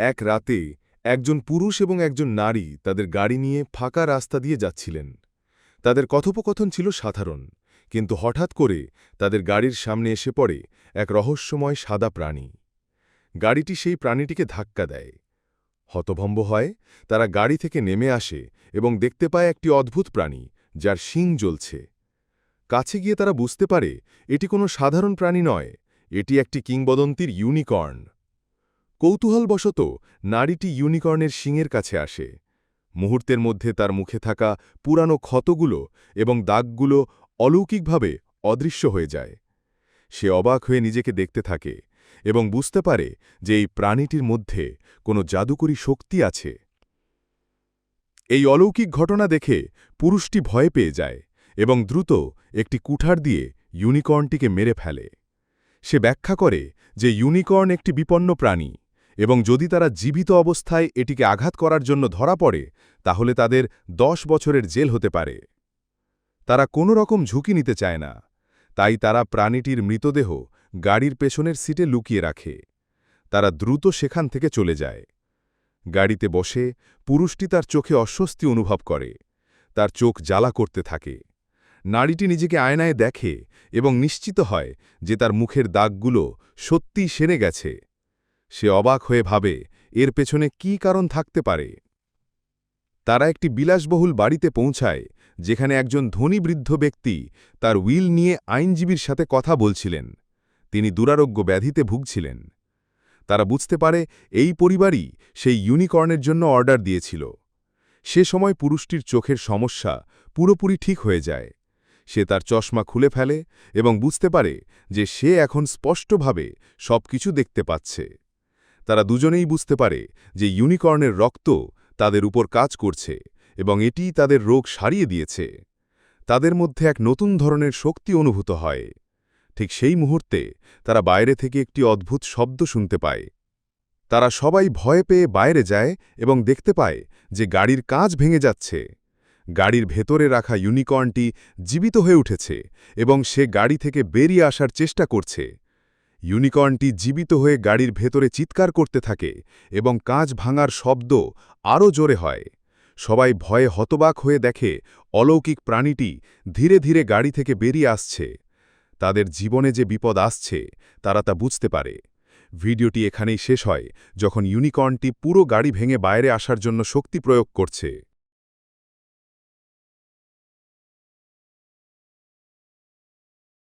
এক রাতে একজন পুরুষ এবং একজন নারী তাদের গাড়ি নিয়ে ফাঁকা রাস্তা দিয়ে যাচ্ছিলেন। তাদের কথোপকথন ছিল সাধারণ, কিন্তু হঠাৎ করে তাদের গাড়ির সামনে এসে পড়ে এক রহস্যময় সাদা প্রাণী। গাড়িটি সেই প্রাণীটিকে ধাক্কা দেয়। হতভম্ব হয়, তারা গাড়ি থেকে নেমে আসে এবং দেখতে পায় একটি অদ্ভুত প্রাণী, যার শিং জ্বলছে। কাছে গিয়ে তারা বুঝতে পারে, এটি কোনো সাধারণ প্রাণী নয়, এটি একটি কিংবদন্তির ইউনিকর্ন। কৌতূহলবশত, নারীটি ইউনিকর্নের শিঙের কাছে আসে। মুহূর্তের মধ্যে তার মুখে থাকা পুরানো ক্ষতগুলো এবং দাগগুলো অলৌকিকভাবে অদৃশ্য হয়ে যায়। সে অবাক হয়ে নিজেকে দেখতে থাকে এবং বুঝতে পারে যে এই প্রাণীটির মধ্যে কোনো জাদুকরী শক্তি আছে। এই অলৌকিক ঘটনা দেখে পুরুষটি ভয় পেয়ে যায় এবং দ্রুত একটি কুঠার দিয়ে ইউনিকর্নটিকে মেরে ফেলে। সে ব্যাখ্যা করে যে ইউনিকর্ন একটি বিপন্ন প্রাণী। এবং যদি তারা জীবিত অবস্থায় এটিকে আঘাত করার জন্য ধরা পড়ে, তাহলে তাদের দশ বছরের জেল হতে পারে। তারা কোনো রকম ঝুঁকি নিতে চায় না। তাই তারা প্রাণীটির মৃতদেহ গাড়ির পেছনের সিটে লুকিয়ে রাখে। তারা দ্রুত সেখান থেকে চলে যায়। গাড়িতে বসে পুরুষটি তার চোখে অস্বস্তি অনুভব করে। তার চোখ জ্বালা করতে থাকে। নারীটি নিজেকে আয়নায় দেখে এবং নিশ্চিত হয় যে তার মুখের দাগগুলো সত্যিই সেরে গেছে। সে অবাক হয়ে ভাবে, এর পেছনে কি কারণ থাকতে পারে? তারা একটি বিলাসবহুল বাড়িতে পৌঁছায়, যেখানে একজন ধনী বৃদ্ধ ব্যক্তি তার উইল নিয়ে আইনজীবীর সাথে কথা বলছিলেন। তিনি দুরারোগ্য ব্যাধিতে ভুগছিলেন। তারা বুঝতে পারে, এই পরিবারই সেই ইউনিকর্নের জন্য অর্ডার দিয়েছিল। সে সময় পুরুষটির চোখের সমস্যা পুরোপুরি ঠিক হয়ে যায়। সে তার চশমা খুলে ফেলে এবং বুঝতে পারে যে সে এখন স্পষ্টভাবে সবকিছু দেখতে পাচ্ছে। তারা দুজনেই বুঝতে পারে যে ইউনিকর্নের রক্ত তাদের উপর কাজ করছে এবং এটি তাদের রোগ সারিয়ে দিয়েছে। তাদের মধ্যে এক নতুন ধরনের শক্তি অনুভূত হয়। ঠিক সেই মুহূর্তে তারা বাইরে থেকে একটি অদ্ভুত শব্দ শুনতে পায়। তারা সবাই ভয় পেয়ে বাইরে যায় এবং দেখতে পায় যে গাড়ির কাজ ভেঙে যাচ্ছে। গাড়ির ভেতরে রাখা ইউনিকর্নটি জীবিত হয়ে উঠেছে এবং সে গাড়ি থেকে বেরিয়ে আসার চেষ্টা করছে। ইউনিকর্নটি জীবিত হয়ে গাড়ির ভেতরে চিৎকার করতে থাকে এবং কাঁচ ভাঙার শব্দ আরও জোরে হয়। সবাই ভয়ে হতবাক হয়ে দেখে অলৌকিক প্রাণীটি ধীরে ধীরে গাড়ি থেকে বেরিয়ে আসছে। তাদের জীবনে যে বিপদ আসছে, তারা তা বুঝতে পারে। ভিডিওটি এখানেই শেষ হয়, যখন ইউনিকর্নটি পুরো গাড়ি ভেঙে বাইরে আসার জন্য শক্তি প্রয়োগ করছে।